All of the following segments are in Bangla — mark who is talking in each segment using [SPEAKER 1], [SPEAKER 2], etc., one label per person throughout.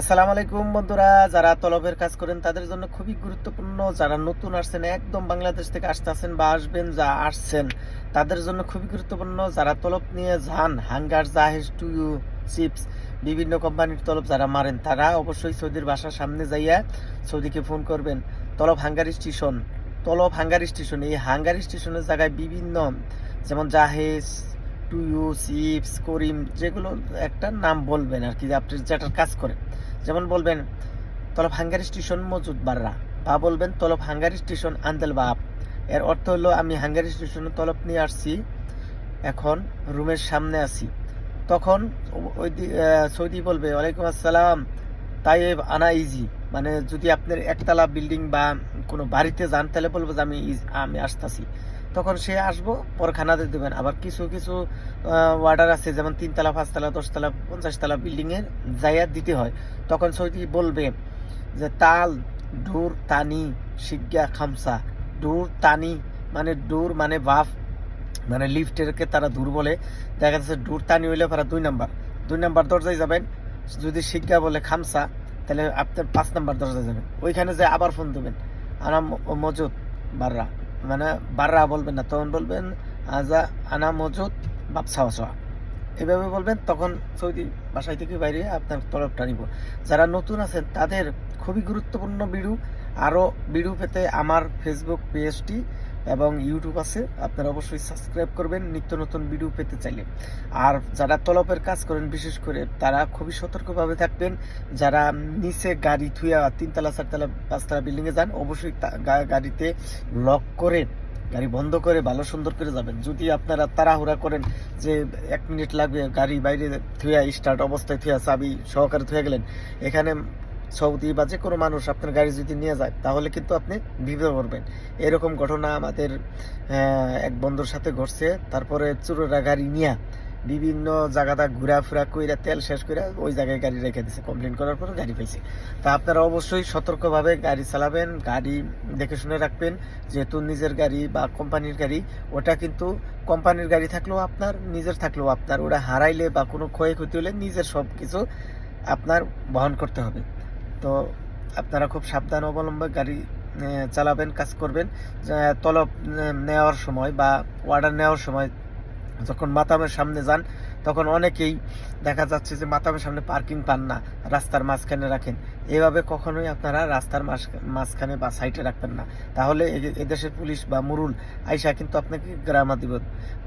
[SPEAKER 1] আসসালামু আলাইকুম বন্ধুরা, যারা তলবের কাজ করেন তাদের জন্য খুবই গুরুত্বপূর্ণ, যারা নতুন আসছেন, একদম বাংলাদেশ থেকে আসতেছেন বা আসবেন, যা আসছেন, তাদের জন্য খুবই গুরুত্বপূর্ণ, যারা তলব নিয়ে যান, হাঙ্গার, জাহেজ টু ইউ চিপস, বিভিন্ন কোম্পানির তলব যারা মারেন, তারা অবশ্যই সৌদির বাসার সামনে যাইয়া সৌদিকে ফোন করবেন। তলব হাঙ্গারি স্টেশন, তলব হাঙ্গারি স্টেশন, এই হাঙ্গারি স্টেশনের জায়গায় বিভিন্ন, যেমন জাহেজ টু ইউ চিপস, করিম, যেগুলো একটা নাম বলবেন আর কি আপনি যেটার কাজ করেন। যেমন বলবেন, তলব হাঙ্গারি স্টেশন মজুদ বাররা। বা বলবেন, তলব হাঙ্গারি স্টেশন আন্দেল বাপ। এর অর্থ হলো, আমি হাঙ্গারি স্টেশনে তলব নিয়ে আসছি, এখন রুমের সামনে আছি। তখন ওই সৌদি বলবে, ওয়ালাইকুম আসসালাম, তাই আনা ইজি মানে যদি আপনার একতলা বিল্ডিং বা কোনো বাড়িতে যান, তাহলে বলব যে আমি আমি আসতেছি। তখন সে আসব, পরে দেবেন। আবার কিছু কিছু ওয়ার্ডার আছে, যেমন তিনতলা, পাঁচতলা, দশতলা, পঞ্চাশতলা বিল্ডিংয়ের জায়গা দিতে হয়। তখন সৌদি বলবে যে, তাল, ডুর, তানি শিজ্ঞা খামসা। ডুর, তানি মানে ডুর মানে বাফ মানে লিফটেরকে তারা দূর বলে। দেখা যাচ্ছে ডুর, তানি হইলে তারা দুই নাম্বার। দুই নাম্বার দরজায় যাবেন, যদি শিজ্ঞা বলে খামসা, তাহলে আপনার পাঁচ নাম্বার দরজায় যাবেন। ওইখানে যে আবার ফোন দেবেন, আরাম, মজুদ, বাররা। মানে বাররা বলবেন না, তখন বলবেন আজা আনা মজুদ বাপসা বাসা এভাবে বলবেন, তখন সৌদি বাসায় থেকে বাইরে আপনার তলবটা নিব। যারা নতুন আছেন, তাদের খুবই গুরুত্বপূর্ণ বিড়ু আরও বিড়ু পেতে আমার ফেসবুক পেজটি এবং ইউটিউব আছে, আপনারা অবশ্যই সাবস্ক্রাইব করবেন, নিত্য নতুন ভিডিও পেতে চাইলে। আর যারা তলবের কাজ করেন, বিশেষ করে তারা খুবই সতর্কভাবে থাকবেন। যারা নিচে গাড়ি থুয়া তিনতলা, চারতলা, পাঁচতলা বিল্ডিংয়ে যান, অবশ্যই গাড়িতে লক করে, গাড়ি বন্ধ করে, ভালো সুন্দর করে যাবেন। যদি আপনারা তাড়াহুড়া করেন যে এক মিনিট লাগবে গাড়ি বাইরে থুয়া স্টার্ট অবস্থায় থুয়া চাবি সহকারে থুয়ে গেলেন, এখানে সৌদি বা যে কোনো মানুষ আপনার গাড়ি যদি নিয়ে যায়, তাহলে কিন্তু আপনি বিপদে পড়বেন। এরকম ঘটনা আমাদের এক বন্ধুর সাথে ঘটছে। তারপরে চুরোরা গাড়ি নিয়ে বিভিন্ন জায়গাটা ঘোরাফেরা কইরা তেল শেষ করে ওই জায়গায় গাড়ি রেখে দিছে। কমপ্লেন করার পর গাড়ি পাইছে তা আপনারা অবশ্যই সতর্কভাবে গাড়ি চালাবেন, গাড়ি দেখে শুনে রাখবেন যেহেতু নিজের গাড়ি বা কোম্পানির গাড়ি, ওটা কিন্তু কোম্পানির গাড়ি থাকলেও আপনার, নিজের থাকলেও আপনার। ওটা হারাইলে বা কোনো ক্ষয়ক্ষতি হলে নিজের সব কিছু আপনার বহন করতে হবে। তো আপনারা খুব সাবধান অবলম্বনে গাড়ি চালাবেন, কাজ করবেন। তলব নেওয়ার সময় বা অর্ডার নেওয়ার সময় যখন মাতামের সামনে যান, তখন অনেকেই দেখা যাচ্ছে যে মাতামের সামনে পার্কিং পান না, রাস্তার মাঝখানে রাখেন। এভাবে কখনোই আপনারা রাস্তার মাঝ- মাঝখানে বা সাইডে রাখবেন না। তাহলে এদেশের পুলিশ বা মুরুল আইসা কিন্তু আপনাকে গ্রামা দিব।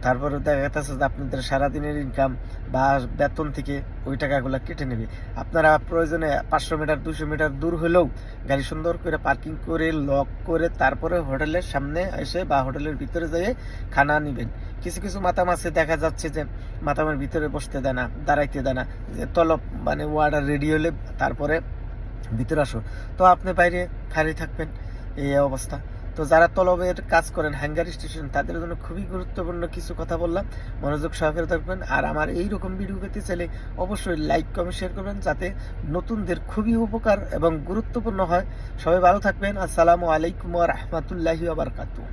[SPEAKER 1] তারপরে দেখা যাচ্ছে যে আপনাদের সারাদিনের ইনকাম বা বেতন থেকে ওই টাকাগুলো কেটে নেবে। আপনারা প্রয়োজনে পাঁচশো মিটার দুশো মিটার দূর হলেও গাড়ি সুন্দর করে পার্কিং করে, লক করে তারপরে হোটেলের সামনে এসে বা হোটেলের ভিতরে যেয়ে খানা নেবেন। কিছু কিছু মাতাম আছে, দেখা যাচ্ছে যে মাতামের ভিতরে বসতে দেয় না, দাঁড়াইতে দেয় না। যে তলব মানে ওয়ার্ডার রেডি হলে তারপরে ভিতরে আসো। তো আপনি বাইরে খালি থাকবেন, এই অবস্থা। তো যারা তলবের কাজ করেন হ্যাঙ্গার স্টেশন তাদের জন্য খুবই গুরুত্বপূর্ণ কিছু কথা বললাম। মনোযোগ সহকারে থাকবেন। আর আমার এই রকম ভিডিও পেতে চাইলে অবশ্যই লাইক কমেন্ট শেয়ার করবেন যাতে নতুনদের খুবই উপকার এবং গুরুত্বপূর্ণ হয়। সবাই ভালো থাকবেন। আসসালামু আলাইকুম রহমতুল্লাহি আবরকাতু